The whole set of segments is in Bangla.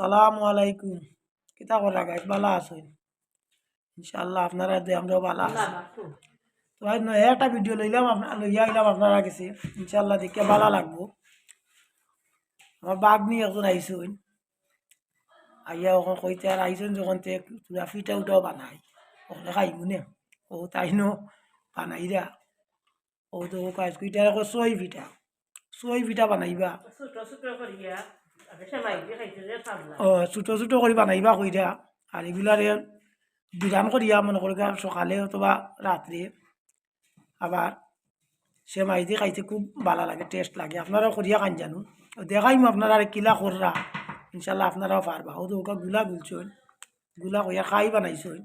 আসসালামু আলাইকুম। কিতা করা গাইস? বালা আছেন ইনশাআল্লাহ আপনারা দে আমরাও বালা আছি। তো আজ নয় একটা ভিডিও লইলাম আপনার লইয়া আইলাম আপনারা কাছে। ইনশাআল্লাহ দেখে বালা লাগবো। আমার বাঘ নিয়ে একজন আইসুন আইয়া ওখানে কইতে আর আইসুন যখন তে ফিটা উঠাও বানাই। ওখানে খাইমু নে। ও তাই নো বানাই দা। ও তো কাজ আর ছয় ফিটা। ছয় ফিটা বানাইবা। দিয়ে ও ছোটো ছোটো করে বানাইবা কইরা আর এগুলারে বিধান করিয়া মনে করি সকালে অথবা রাত্রে আবার সে মাইদি খাইতে খুব ভালো লাগে টেস্ট লাগে। আপনারাও করিয়া খান জানো? দেখাইম আপনারা কিলা কররা ইনশাল্লাহ আপনারাও পারবা ও ওকা গুলা গুলছনগুলা কইয়া খাই বানাইছন।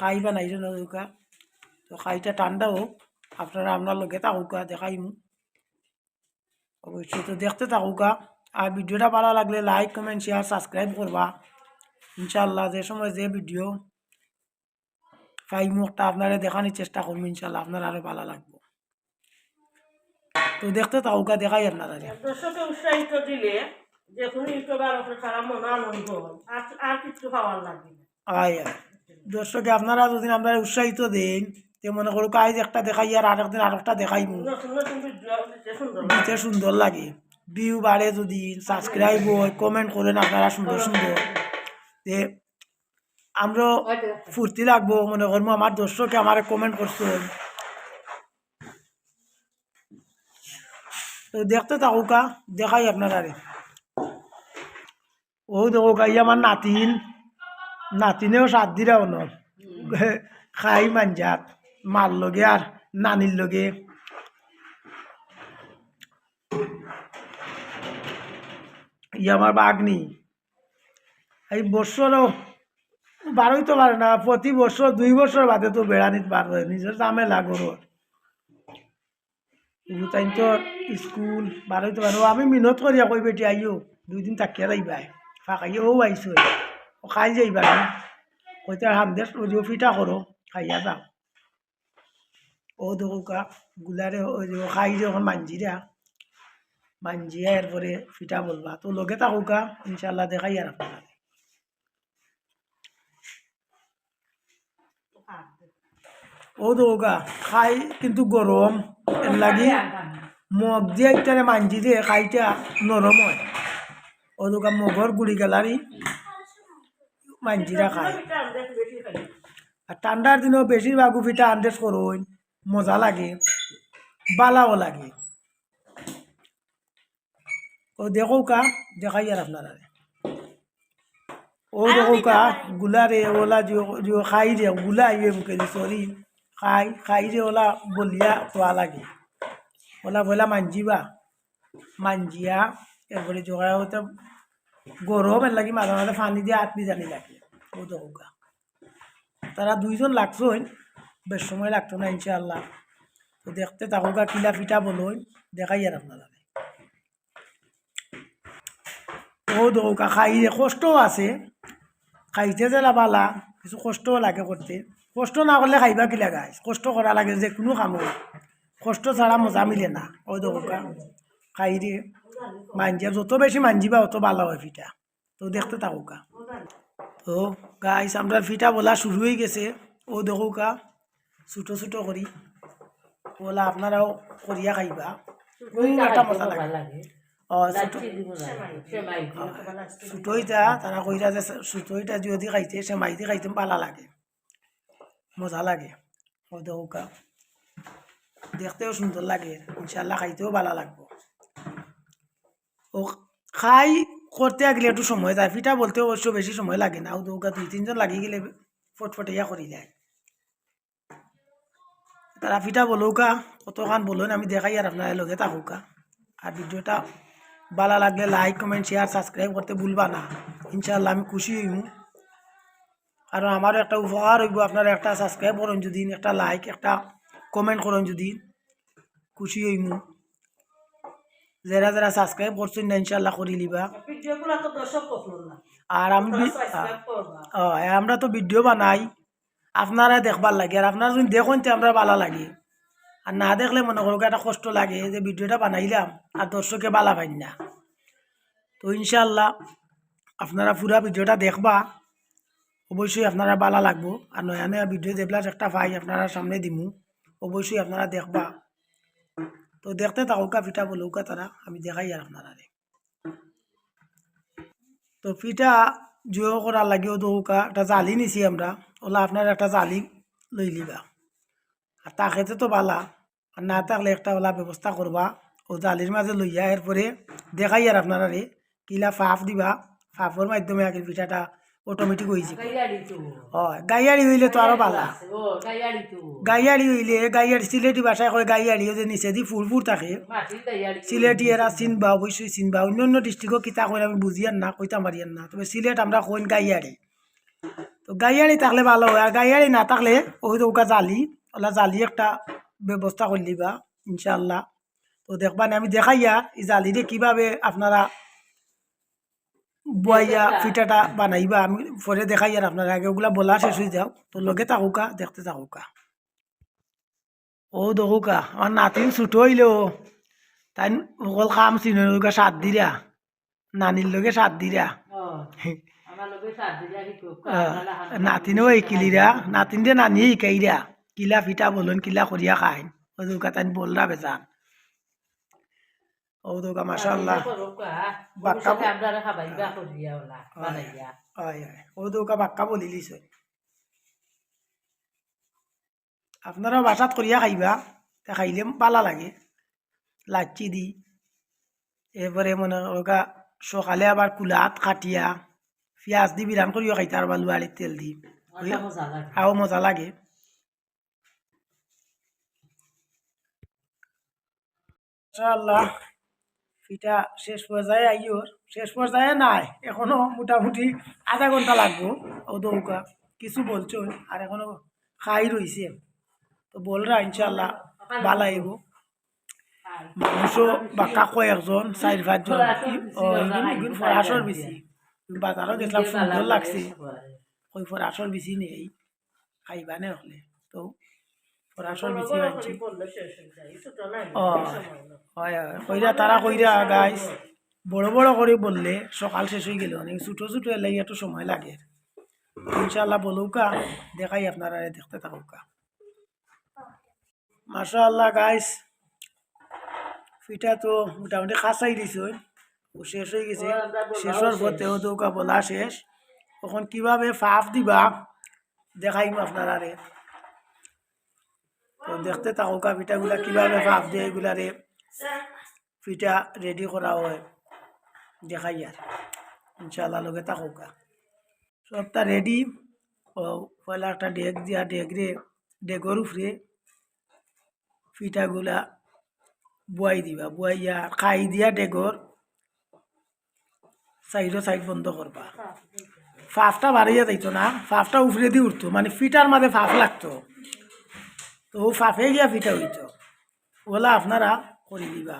খাই বানাইছন ওকা তো খাইটা ঠান্ডা হোক আপনারা আপনার লগে থাকুকা দেখাইমু অবশ্যই তো দেখতে থাকুকা আর ভিডিওটা ভালো লাগলে লাইক কমেন্ট শেয়ার সাবস্ক্রাইব করবা। ইনশাল্লাহ যে সময় যে ভিডিও ফাইভ মুখটা আপনারা দেখানোর চেষ্টা করব ইনশাল্লাহ আপনার আরও ভালো লাগবে। তো দেখতে থাকুকা দেখাই আপনারা দর্শকে উৎসাহিত দিলে যে কোনো ইউটিউবার তারা মনে আনন্দ আর কিছু খাওয়ার লাগবে আয়। দর্শকে আপনারা যদি আমরা উৎসাহিত দেন তে মনে করো আজ একটা দেখাই আর আরেকদিন আরেকটা দেখাইমু দিতে সুন্দর লাগে। ভিউ বাড়ে যদি সাবস্ক্রাইব হয় কমেন্ট করেন আপনারা সুন্দর সুন্দর। তে আমরা ফুর্তি লাগবো মনে করব আমার দর্শকে আমার কমেন্ট করছ। তো দেখতে থাকুকা দেখাই আপনারা রে। ও দেখো গাই আমার নাতিন। নাতিনেও সাত দিরাও ন খাই মাঞ্জাত মার লগে আর নানির লগে। ই আমার বাগনি। এই বছরও বারোই তো পারে না, প্রতি বছর দুই বছর বাদে তো বেড়ানিত পারবে নিজের ঝামেলা গরুর তাই তো স্কুল, বারোই তো পারো আমি মিনত করিয়া কই বেটি আইও, দুই দিন তাকিয়া যাইবা ফাঁকাইয়া ও আইসো খাই যাইবা কইতে হামদেশ ওই ফিটা করো খাইয়া যাও ও দোকা গুলারে ওই যে খাই যখন মাঞ্জিরা মাঞ্জিয়া এরপরে ফিটা বলবা তো লগে থাকুকা ইনশাল্লাহ দেখাই আর আপনারা ও দোকা খাই কিন্তু গরম লাগি মগ দিয়ে একটারে মাঞ্জি দিয়ে খাইটা নরম হয় ও দোকা মগর গুড়ি গেলারি মাঞ্জিরা খায় আর ঠান্ডার দিনেও বেশিরভাগ পিঠা আন্দেজ করুন মজা লাগে, বালাও লাগে। ও দেখো কা, দেখাই আর আপনারা। ও দেখো কা, গুলা রে, ওলা খাই রে, গুলা ইয়ে মুখে সরি খাই খাই রে, ওলা বলিয়া খোয়া লাগে। ওলা বলা মাঞ্জিবা মাঞ্জিয়া এরপরে জোগাড় হতে গরম এর লাগি মাঝে মাঝে পানি দিয়ে আটমি জানি লাগে। ও দেখো তারা দুইজন লাগছোই বেশ সময় লাগতো না, ইনশাআল্লাহ। তো দেখতে থাকুকা কিলা পিঠা বলুন দেখাই আর আপনারা ও দৌকা খাই কষ্টও আছে। খাইতে জেলা বালা কিছু কষ্টও লাগে করতে। কষ্ট না করলে খাইবা কি লাগাই কষ্ট করা লাগে যে কোনো কামো কষ্ট ছাড়া মজা মিলে না ও দৌকা খাই রে মাঞ্জিয়া যত বেশি মাঞ্জিবা অত ভালো হয় ফিটা তো দেখতে থাকুকা। তো গাইস আমরা ফিটা বলা শুরু হয়ে গেছে। ও দেখো কা ছোটো ছোটো করি বলা আপনারাও করিয়া খাইবা। একটা মজা লাগে। ও ছোটো সেমাই ছোটোইটা তারা কইরা যে ছোটোইটা যদি খাইতে সে মাইতে খাইতে পালা লাগে। মজা লাগে। ও দেখো কা দেখতেও সুন্দর লাগে। ইনশাল্লাহ খাইতেও ভালো লাগবো। ও খাই করতে গেলে একটু সময় যায়। ফিটা বলতে অবশ্য বেশি সময় লাগে না। ও দৌকা দুই তিনজন লাগি গেলে ফটফটিয়া করি যায় তারা ফিটা বলৌকা কতখান বলুন আমি দেখাই আর আপনার লগে থাকুকা। আর ভিডিওটা ভালো লাগলে লাইক কমেন্ট শেয়ার সাবস্ক্রাইব করতে ভুলবা না। ইনশাল্লাহ আমি খুশি হইম। কারণ আমারও একটা উপকার হইব আপনারা একটা সাবস্ক্রাইব করুন যদি একটা লাইক একটা কমেন্ট করুন যদি। খুশি হইম। যারা যারা সাবস্ক্রাইব করছেন না ইনশাল্লাহ করি লিবা। আর ও আমরা তো ভিডিও বানাই। আপনারা দেখবার লাগে আর আপনারা যদি দেখুন তো আমরা ভালো লাগে। আর না দেখলে মনে করো একটা কষ্ট লাগে যে ভিডিওটা বানাইলাম আর দর্শকে বালা পাই না। তো ইনশাল্লাহ আপনারা পুরা ভিডিওটা দেখবা, অবশ্যই আপনারা বালা লাগবো। আর নয়া নয়া ভিডিও যেগুলা একটা ভাই আপনারা সামনে দিমু, অবশ্যই আপনারা দেখবা। তো দেখতে থাকুকা পিঠা বলুকা তারা, আমি দেখাই আর আপনারা তো পিঠা জুয়ো করার লাগেও দৌকা একটা জালি নিছি আমরা। ওলা আপনার একটা জালি লই লিবা। আর তাকেতে তো বালা। আর না থাকলে একটা ওলা ব্যবস্থা করবা ও জালির মাঝে লইয়া এরপরে দেখাই আর আপনারা রে কিলা ফাফ দিবা। ফাফর মাধ্যমে আগে পিঠাটা অটোমেটিক হয়েছে হয় গাইয়াড়ি হইলে তো আরও ও গাইয়াড়ি হইলে গাইয়াড়ি সিলেটি ভাষায় কয় গাইয়াড়ি যে নিচে দি ফুল থাকে। সিলেটি এরা চিনবা অবশ্যই চিনবা। অন্য অন্য ডিস্ট্রিক্টও কিতা কই আমি বুঝিয়ান না কইতাম পারিয়ান না। তবে সিলেট আমরা কইন গাইয়াড়ি তো গাইয়াড়ি থাকলে ভালো হয় আর গাইয়াড়ি না থাকলে ওই তো ওকা জালি ওলা জালি একটা ব্যবস্থা করে দিবা ইনশাল্লাহ তো দেখবা না আমি দেখাইয়া এই জালিরে কীভাবে আপনারা বয়াইয়া পিঠাটা বানাইবা আমি পরে দেখাই আর আপনারা আগে ওগুলা বলা শেষ হয়ে যাও। তো লগে থাকুকা দেখতে থাকুকা। ও দেখুকা আমার নাতিন ছুটো হইলেও তাই অকল কাম চিনকা সাত দিরা নানির লগে সাত দিরা নাতিনও শিকিলিরা নাতিন দিয়ে নানিয়ে শিকাইরা কিলা পিঠা বলুন কিলা করিয়া খাই ও দুকা তাই বলরা বেজান। ও দুকা মাশাল্লাহ বাক্কা আমরা খাবাইবা করিয়া ওলা বানাইয়া। হয় হয় ও দুকা বাক্কা বলি লিছ আপনারাও বাসাত করিয়া খাইবা তা খাইলে পালা লাগে। লাচি দি। এরপরে মনে করকা সকালে আবার কুলাত কাটিয়া পিঁয়াজ দি বিরান করিও খাইতে আর বালুয়াড়ির তেল দি। অনেক মজা লাগে। আও মজা লাগে। ইনশাআল্লাহ পিঠা শেষ পর্যায়ে আইওর শেষ পর্যায়ে নাই এখনও মোটামুটি আধা ঘণ্টা লাগবো। ও দৌকা কিছু বলছো আর এখনও খাই রইছে তো বলরা ইনশাআল্লাহ ভালো আইব মানুষও বাক্কা কয়েকজন চার পাঁচজন। ফরাসর বেশি বাজারও গেছিলাম সুন্দর লাগছে। ওই ফরাসর বেশি নেই খাইবানে হলে। তো ফরাসর বেশি আনছি। ও হয় হয় কইরা তারা কইরা গাইস বড় বড় করে বললে সকাল শেষ হয়ে গেল অনেক ছোটো ছোটো এলে একটু সময় লাগে। ইনশাল্লাহ বলুকা দেখাই আপনারা দেখতে থাকুকা। মাশাআল্লাহ গাইস পিঠা তো মোটামুটি খাসাই দিছ। শেষ হয়ে গেছে। শেষের পথেও দৌকা বলা শেষ। তখন কীভাবে ফাফ দিবা দেখাইম আপনারা রে তো দেখতে থাকুকা পিঠাগুলা কীভাবে ফাফ দিয়ে এগুলারে পিঠা রেডি করা হয়। দেখাই আর ইনশাল্লাহ লগে থাকুকা সবটা রেডি ও পয়লা একটা ডেক দিয়া ডেক রে ডেগর উপরে পিঠাগুলা বুয়াই দিবা বুয়াইয়া খাই দিয়া ডেগর। সাইডও সাইড বন্ধ করবা ফাফটা বাড়িয়ে যাইতো না, ফাফটা উপরে দিয়ে উঠতো মানে ফিটার মাঝে ফাফ লাগতো। তো ও ফাফে গিয়া ফিটা হইতো। ওলা আপনারা করে দিবা।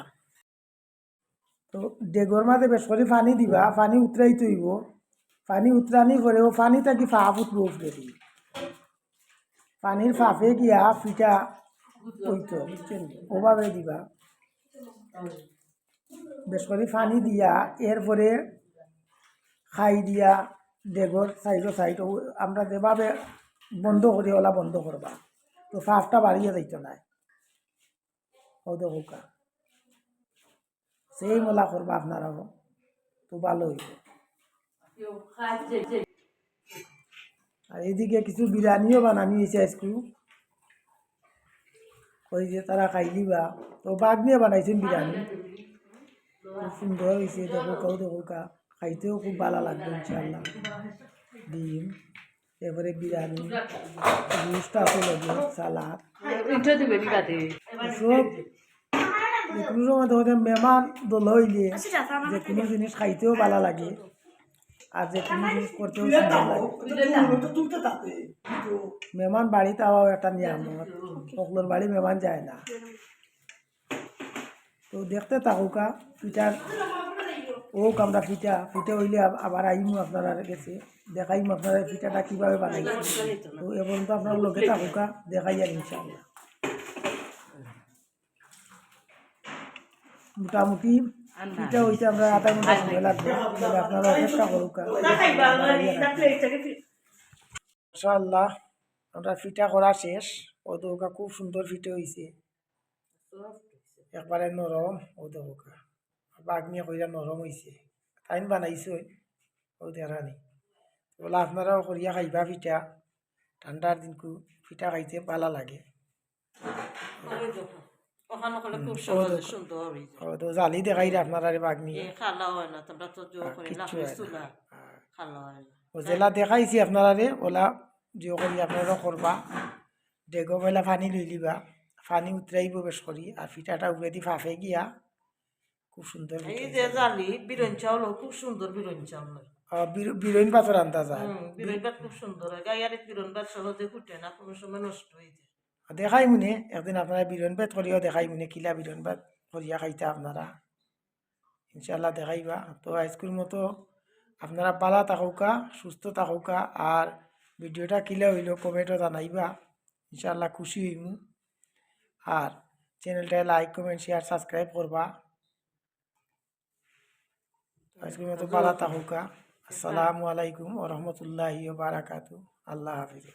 তো ডেগর মাঝে বেশ করে পানি দিবা, পানি উতরাই তৈব পানি উতরানি করে ও পানি থাকি ফাফ উঠবো উপরে দি। পানির ফাফে গিয়া ফিটা হইতো, ওভাবে দিবা। বেশ করে পানি দিয়া এরপরে খাই দিয়া ডেগর সাইডো সাইড আমরা যেভাবে বন্ধ করি ওলা বন্ধ করবা তো ফাফটা বাড়িয়ে যাইতো না ও দেখুকা সেই মোলা করবা আপনারাও তো ভালো হইব। আর এদিকে কিছু বিরিয়ানিও বানানি হয়েছে আজকে ওই যে তারা খাইলিবা তো বাঘ নিয়ে বানাইছেন বিরিয়ানি। সুন্দর হয়েছে দেখো কাউ দেখো কা খাইতেও খুব ভালো লাগবে ইনশাল্লাহ ডিম এরপরে বিরিয়ানি রুস্ট আছে লগে সালাদ। সব যে কোনো সময় দেখো মেহমান দল হইলে যে কোনো জিনিস খাইতেও ভালো লাগে। আর যে কোনো জিনিস করতেও সুন্দর লাগে। মেহমান বাড়িতে আওয়াও একটা নিয়ামত। সকলের বাড়ি মেহমান যায় না। তো দেখতে থাকুকা পিঠার ও আমরা পিঠা পিঠা হইলে আবার আইমু আপনারা গেছে, দেখাইম আপনারা পিঠাটা কীভাবে বানাইছে তো এবং তো আপনার লোকে থাকুকা দেখাই আর মোটামুটি পিঠা হইতে আমরা আধা ঘণ্টা সময় লাগবে আপনারা অপেক্ষা করুক আমরা ফিটা করা শেষ। ও দৌকা খুব সুন্দর পিঠে হয়েছে একবারে নরম, ও দৌকা বাগনিয়ে কইরা নরম হয়েছে তাইন বানাইছে ও দেখানি বলে আপনারাও করিয়া খাইবা পিঠা ঠান্ডার দিনকু পিঠা খাইতে ভালো লাগে। জালি দেখাই আপনারা বাগনি জেলা দেখাইছি আপনারা রে ওলা জিও করি আপনারাও করবা ডেগো বেলা পানি লই লিবা পানি উতরাইব বেশ করি আর পিঠাটা উপরে দি ফাফে গিয়া। খুব সুন্দর এই যে জালি বিরন চাউল খুব সুন্দর বিরন চাউল। আনতা যায় হুম বিরন ভাত খুব সুন্দর গাইয়ারে বিরন ভাত সহজে ফুটে না কোনো সময় নষ্ট হয়ে যায়। দেখাই মনে একদিন আপনারা বিরন পেট করিও দেখাই মনে কিলা বিরন পেট করিয়া খাইতা আপনারা। ইনশাল্লাহ দেখাইবা। তো আজকের মতো আপনারা পালা থাকুকা সুস্থ থাকুকা আর ভিডিওটা কিলা হইল কমেন্টও জানাইবা। ইনশাল্লাহ খুশি হইমু। আর চ্যানেলটা লাইক কমেন্ট শেয়ার সাবস্ক্রাইব করবা। আজকের মতো বালা তাহুকা আসসালামু আলাইকুম ও রহমতুল্লাহি বারাকাতু। আল্লাহ হাফিজ।